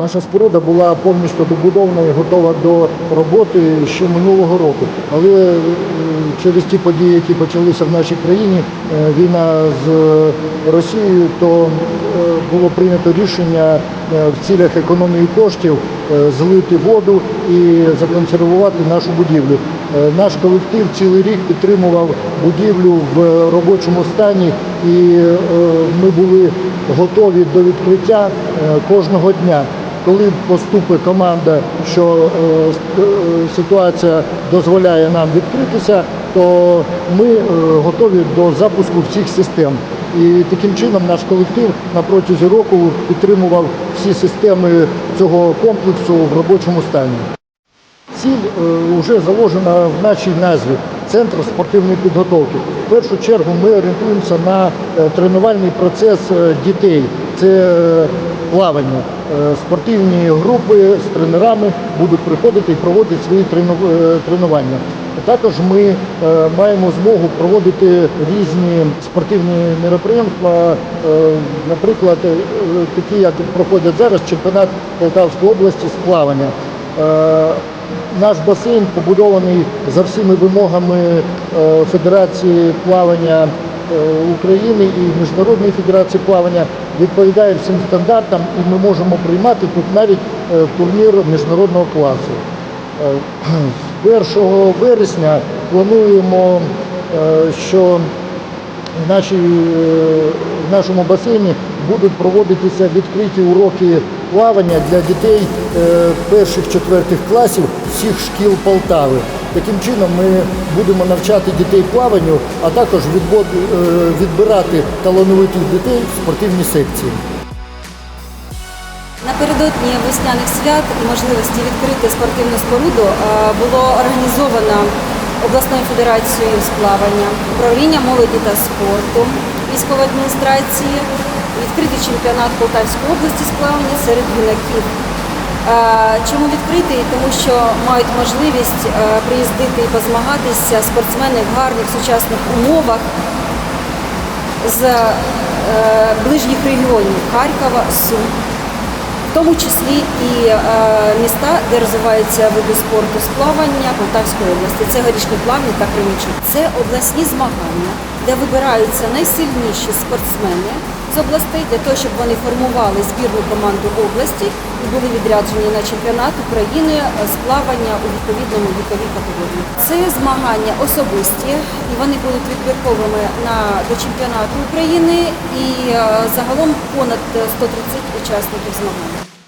Наша споруда була повністю добудована і готова до роботи ще минулого року. Але е, через ті події, які почалися в нашій країні, е, війна з Росією, то е, було прийнято рішення е, в цілях економії коштів е, злити воду і законсервувати нашу будівлю. Е, Наш колектив цілий рік підтримував будівлю в робочому стані, і е, ми були готові до відкриття е, кожного дня. Коли поступить команда, що е, е, ситуація дозволяє нам відкритися, то ми е, готові до запуску всіх систем. І таким чином наш колектив на протязі року підтримував всі системи цього комплексу в робочому стані. Ціль вже заложена в нашій назві Центр спортивної підготовки. В першу чергу ми орієнтуємося на тренувальний процес дітей. Це е, плавання. Е, Спортивні групи з тренерами будуть приходити і проводити свої е, тренування. Також ми маємо змогу проводити різні спортивні мероприємства, наприклад, такі, як проходять зараз чемпіонат Полтавської області з плавання. Наш басейн побудований за всіми вимогами Федерації плавання України і Міжнародної федерації плавання, відповідає всім стандартам, і ми можемо приймати тут навіть е, турнір міжнародного класу. Е, З 1 вересня плануємо, е, що в, нашій, е, в нашому басейні будуть проводитися відкриті уроки плавання для дітей е, перших-четвертих класів всіх шкіл Полтави. Таким чином ми будемо навчати дітей плаванню, а також е, відбирати талановитих дітей в спортивні секції. Напередодні весняних свят і можливості відкрити спортивну споруду е, було організовано обласною федерацією з плавання, управління молоді та спорту військової адміністрації, відкритий чемпіонат Полтавської області з плавання серед юнаків. Е, Чому відкритий? Тому що мають можливість е, приїздити і позмагатися спортсмени в гарних сучасних умовах з е, ближніх регіонів Харкова, Сум, в тому числі і міста, де розвиваються види спорту з плавання Полтавської області. Це горішні плавні та Кременчук. Це обласні змагання, де вибираються найсильніші спортсмени з областей для того, щоб вони формували збірну команду області і були відряджені на чемпіонат України з плавання у відповідному віковій категорії. Це змагання особисті, і вони будуть відбірковими на до чемпіонату України і е, загалом понад 130 учасників змагань.